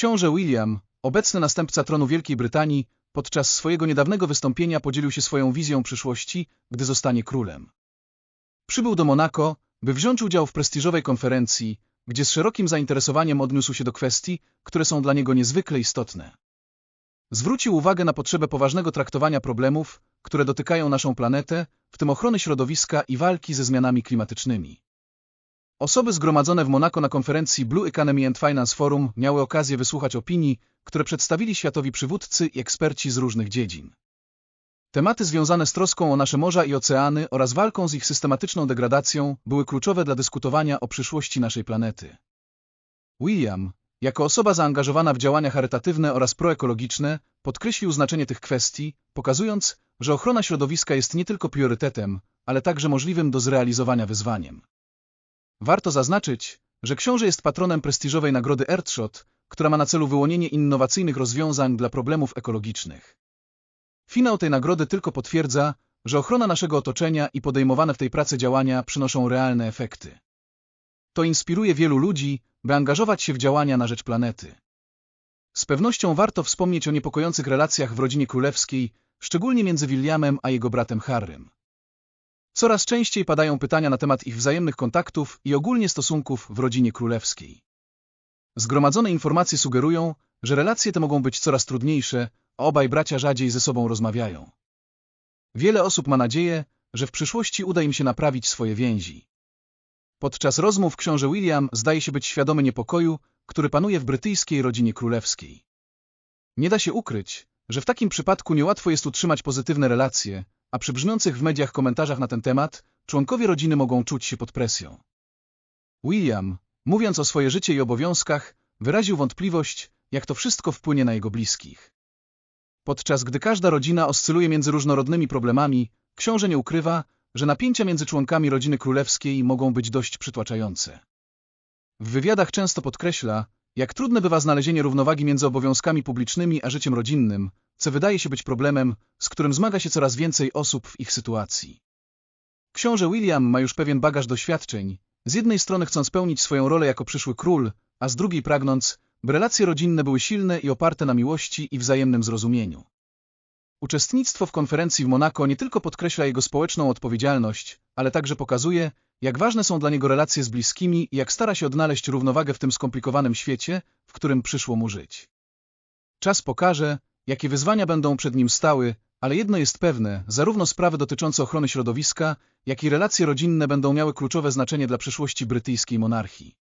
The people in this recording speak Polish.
Książę William, obecny następca tronu Wielkiej Brytanii, podczas swojego niedawnego wystąpienia podzielił się swoją wizją przyszłości, gdy zostanie królem. Przybył do Monako, by wziąć udział w prestiżowej konferencji, gdzie z szerokim zainteresowaniem odniósł się do kwestii, które są dla niego niezwykle istotne. Zwrócił uwagę na potrzebę poważnego traktowania problemów, które dotykają naszą planetę, w tym ochrony środowiska i walki ze zmianami klimatycznymi. Osoby zgromadzone w Monako na konferencji Blue Economy and Finance Forum miały okazję wysłuchać opinii, które przedstawili światowi przywódcy i eksperci z różnych dziedzin. Tematy związane z troską o nasze morza i oceany oraz walką z ich systematyczną degradacją były kluczowe dla dyskutowania o przyszłości naszej planety. William, jako osoba zaangażowana w działania charytatywne oraz proekologiczne, podkreślił znaczenie tych kwestii, pokazując, że ochrona środowiska jest nie tylko priorytetem, ale także możliwym do zrealizowania wyzwaniem. Warto zaznaczyć, że książę jest patronem prestiżowej nagrody Earthshot, która ma na celu wyłonienie innowacyjnych rozwiązań dla problemów ekologicznych. Finał tej nagrody tylko potwierdza, że ochrona naszego otoczenia i podejmowane w tej pracy działania przynoszą realne efekty. To inspiruje wielu ludzi, by angażować się w działania na rzecz planety. Z pewnością warto wspomnieć o niepokojących relacjach w rodzinie królewskiej, szczególnie między Williamem a jego bratem Harrym. Coraz częściej padają pytania na temat ich wzajemnych kontaktów i ogólnie stosunków w rodzinie królewskiej. Zgromadzone informacje sugerują, że relacje te mogą być coraz trudniejsze, a obaj bracia rzadziej ze sobą rozmawiają. Wiele osób ma nadzieję, że w przyszłości uda im się naprawić swoje więzi. Podczas rozmów książę William zdaje się być świadomy niepokoju, który panuje w brytyjskiej rodzinie królewskiej. Nie da się ukryć, że w takim przypadku niełatwo jest utrzymać pozytywne relacje, a przy brzmiących w mediach komentarzach na ten temat członkowie rodziny mogą czuć się pod presją. William, mówiąc o swoje życie i obowiązkach, wyraził wątpliwość, jak to wszystko wpłynie na jego bliskich. Podczas gdy każda rodzina oscyluje między różnorodnymi problemami, książę nie ukrywa, że napięcia między członkami rodziny królewskiej mogą być dość przytłaczające. W wywiadach często podkreśla, jak trudne bywa znalezienie równowagi między obowiązkami publicznymi a życiem rodzinnym, co wydaje się być problemem, z którym zmaga się coraz więcej osób w ich sytuacji. Książę William ma już pewien bagaż doświadczeń, z jednej strony chcąc spełnić swoją rolę jako przyszły król, a z drugiej pragnąc, by relacje rodzinne były silne i oparte na miłości i wzajemnym zrozumieniu. Uczestnictwo w konferencji w Monako nie tylko podkreśla jego społeczną odpowiedzialność, ale także pokazuje, jak ważne są dla niego relacje z bliskimi i jak stara się odnaleźć równowagę w tym skomplikowanym świecie, w którym przyszło mu żyć. Czas pokaże, jakie wyzwania będą przed nim stały, ale jedno jest pewne, zarówno sprawy dotyczące ochrony środowiska, jak i relacje rodzinne będą miały kluczowe znaczenie dla przyszłości brytyjskiej monarchii.